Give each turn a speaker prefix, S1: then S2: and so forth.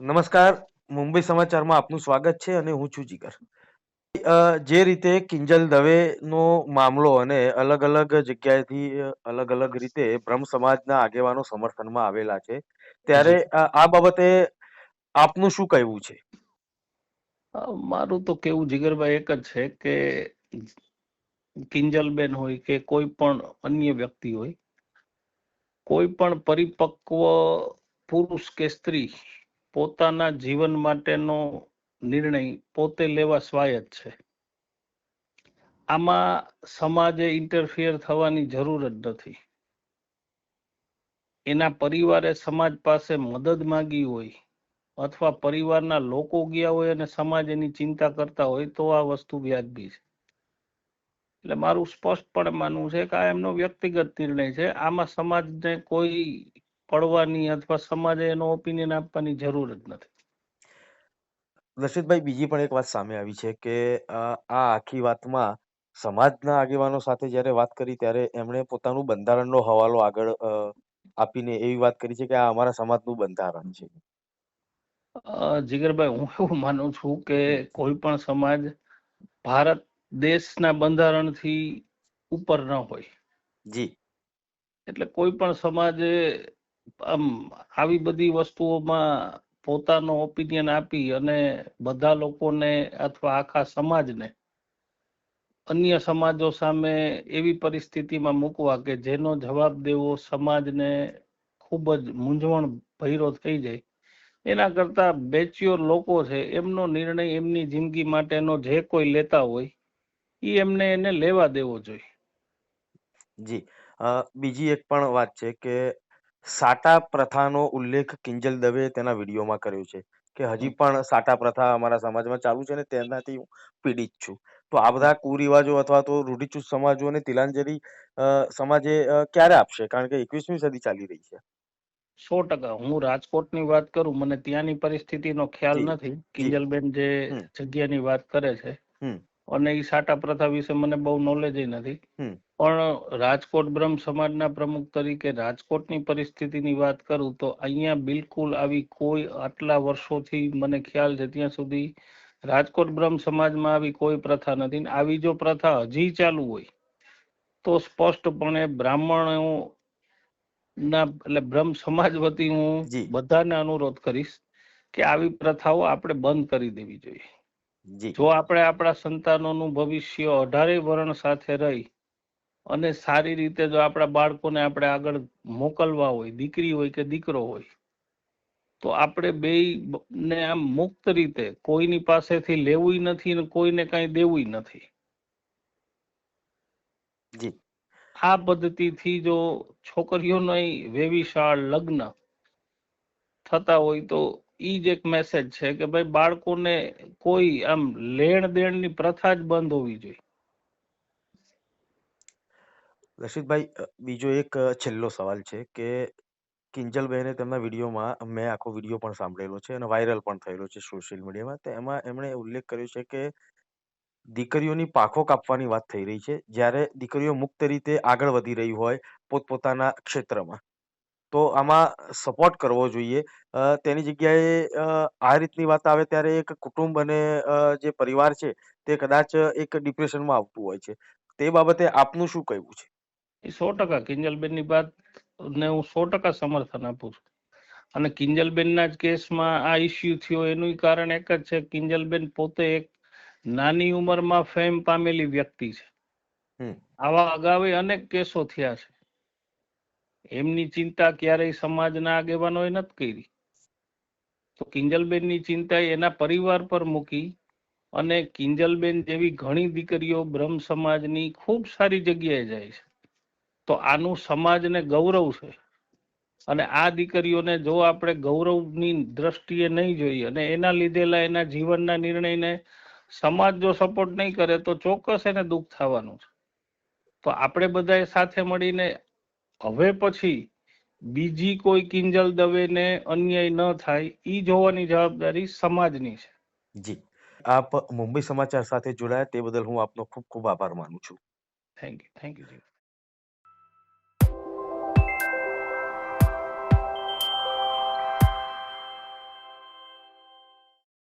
S1: નમસ્કાર. મુંબઈ સમાચારમાં આપનું સ્વાગત છે અને હું છું જીગર. જે રીતે કિંજલ દવેનો મામલો અને અલગ અલગ જગ્યાએથી અલગ અલગ રીતે બ્રહ્મ સમાજના આગેવાનો સમર્થનમાં આવેલા છે ત્યારે આ બાબતે આપનું શું કહેવું છે?
S2: મારું તો કેવું જીગરભાઈ એક જ છે કે કિંજલબેન હોય કે કોઈ પણ અન્ય વ્યક્તિ હોય કોઈ પણ પરિપક્વ પુરુષ કે સ્ત્રી પોતાના જીવન માટેનો નિર્ણય પોતે લેવા સ્વાયત્ત છે. આમાં સમાજે ઇન્ટરફિયર થવાની જરૂર જ નથી. એના પરિવારે સમાજ પાસે મદદ માંગી હોય અથવા પરિવારના લોકો ગયા હોય અને સમાજ એની ચિંતા કરતા હોય તો આ વસ્તુ વ્યાજબી છે. એટલે મારું સ્પષ્ટપણે માનવું છે કે આ એમનો વ્યક્તિગત નિર્ણય છે. આમાં સમાજને કોઈ પડવાની અથવા સમાજે એનો ઓપિનિયન આપવાની જરૂર જ નથી.
S1: દર્શિતભાઈ બીજી પણ એક વાત સામે આવી છે કે આ આખી વાતમાં સમાજના આગેવાનો સાથે જ્યારે વાત કરી ત્યારે એમણે પોતાનું બંધારણનો હવાલો આગળ આપીને એવી વાત કરી છે કે આ અમારા સમાજનું બંધારણ છે.
S2: જીગરભાઈ હું એવું માનું છું કે કોઈ પણ સમાજ ભારત દેશના બંધારણથી ઉપર ન હોય.
S1: જી.
S2: એટલે કોઈ પણ સમાજે આવી બધી વસ્તુઓમાં પોતાનો ઓપિનિયન આપી અને બધા લોકોને અથવા આખા સમાજને અન્ય સમાજો સામે એવી પરિસ્થિતિમાં મૂકવા કે જેનો જવાબ દેવો સમાજને ખૂબ જ મૂંઝવણ ભૈરો થઈ જાય. એના કરતા બેચ્યોર લોકો છે, એમનો નિર્ણય એમની જિંદગી માટેનો જે કોઈ લેતા હોય એ એમને એને લેવા દેવો જોઈએ.
S1: જી. બીજી એક પણ વાત છે કે સાટા પ્રથાનો ઉલ્લેખ કિંજલ દવે તેના વિડીયોમાં કર્યો છે કે હજી પણ સાટા પ્રથા અમારા સમાજમાં ચાલુ છે ને તેનાથી હું પીડિત છું. તો આ બધા કુરિવાજો અથવા તો રૂઢિચુસ્ત સમાજોને તિલાંજલિ સમાજે ક્યારે આપશે? કારણ કે એકવીસમી સદી ચાલી રહી છે.
S2: સો ટકા. હું રાજકોટની વાત કરું મને ત્યાંની પરિસ્થિતિનો ખ્યાલ નથી. કિંજલબેન જે જગ્યાની વાત કરે છે અને એ સાટા પ્રથા વિશે મને બહુ નોલેજ નથી. પણ રાજકોટ બ્રહ્મ સમાજના પ્રમુખ તરીકે રાજકોટની પરિસ્થિતિની વાત કરું તો અહીંયા બિલકુલ આવી કોઈ આટલા વર્ષોથી મને ખ્યાલ છે ત્યાં સુધી રાજકોટ બ્રહ્મ સમાજમાં આવી કોઈ પ્રથા નથી. આવી જો પ્રથા હજી ચાલુ હોય તો સ્પષ્ટપણે બ્રાહ્મણો ના એટલે બ્રહ્મ સમાજ વતી હું બધાને અનુરોધ કરીશ કે આવી પ્રથાઓ આપણે બંધ કરી દેવી જોઈએ.
S1: જી.
S2: આપણે આપણા સંતાનોનું ભવિષ્ય અઢારે વર્ણ સાથે રહી અને સારી રીતે જો આપણા બાળકોને આપણે આગળ મોકલવા હોય દીકરી હોય કે દીકરો હોય તો આપણે બે ને આમ મુક્ત રીતે કોઈની પાસેથી લેવું નથી ને કોઈને કાંઈ દેવું નથી.
S1: જી.
S2: આ પદ્ધતિથી જો છોકરીઓનો વેવિશાળ લગ્ન થતા હોય તો ઈ જ એક મેસેજ છે કે ભાઈ બાળકોને કોઈ આમ લેણ દેણની પ્રથા જ બંધ હોવી જોઈએ.
S1: રશિદભાઈ બીજો એક છેલ્લો સવાલ છે કે કિંજલબેને તેમના વિડીયોમાં મેં આખો વીડિયો પણ સાંભળેલો છે અને વાયરલ પણ થયેલો છે સોશિયલ મીડિયામાં. તો એમાં એમણે ઉલ્લેખ કર્યો છે કે દીકરીઓની પાંખો કાપવાની વાત થઈ રહી છે. જ્યારે દીકરીઓ મુક્ત રીતે આગળ વધી રહી હોય પોતપોતાના ક્ષેત્રમાં. તો આમાં સપોર્ટ કરવો જોઈએ. અ, તેની જગ્યાએ અ, આ રીતની વાત આવે ત્યારે એક કુટુંબ અને અ, જે પરિવાર છે તે કદાચ એક ડિપ્રેશનમાં આવતું હોય છે. તે બાબતે આપનું શું કહેવું છે?
S2: એ સો ટકા કિંજલબેનની વાત ને હું સો ટકા સમર્થન આપું છું. અને કિંજલબેનના જ કેસમાં આ ઇસ્યુ થયો એનું કારણ એક જ છે કિંજલબેન પોતે એક નાની ઉંમરમાં ફેમ પામેલી વ્યક્તિ છે.
S1: હમ.
S2: આવા અગાઉ અનેક કેસો થયા છે. એમની ચિંતા ક્યારેય સમાજના આગેવાનોએ નથી કરી. તો કિંજલબેનની ચિંતા એના પરિવાર પર મૂકી અને કિંજલબેન જેવી ઘણી દીકરીઓ બ્રહ્મ સમાજની ખૂબ સારી જગ્યાએ જાય છે. તો આનું સમાજને ગૌરવ છે. અને આ દીકરીઓને જો આપણે ગૌરવની દ્રષ્ટિએ નહીં જોઈએ અને એના લીધેલા એના જીવનના નિર્ણયને સમાજ જો સપોર્ટ નહીં કરે તો ચોક્કસ એને દુઃખ થવાનું છે. તો આપણે બધાએ સાથે મળીને હવે પછી બીજી કોઈ કિંજલ દવેને અન્યાય ન થાય એ જોવાની જવાબદારી સમાજની છે.
S1: જી. આપ મુંબઈ સમાચાર સાથે જોડાયા તે બદલ હું આપનો ખૂબ ખૂબ આભાર માનું છું.
S2: Thank you thank you ji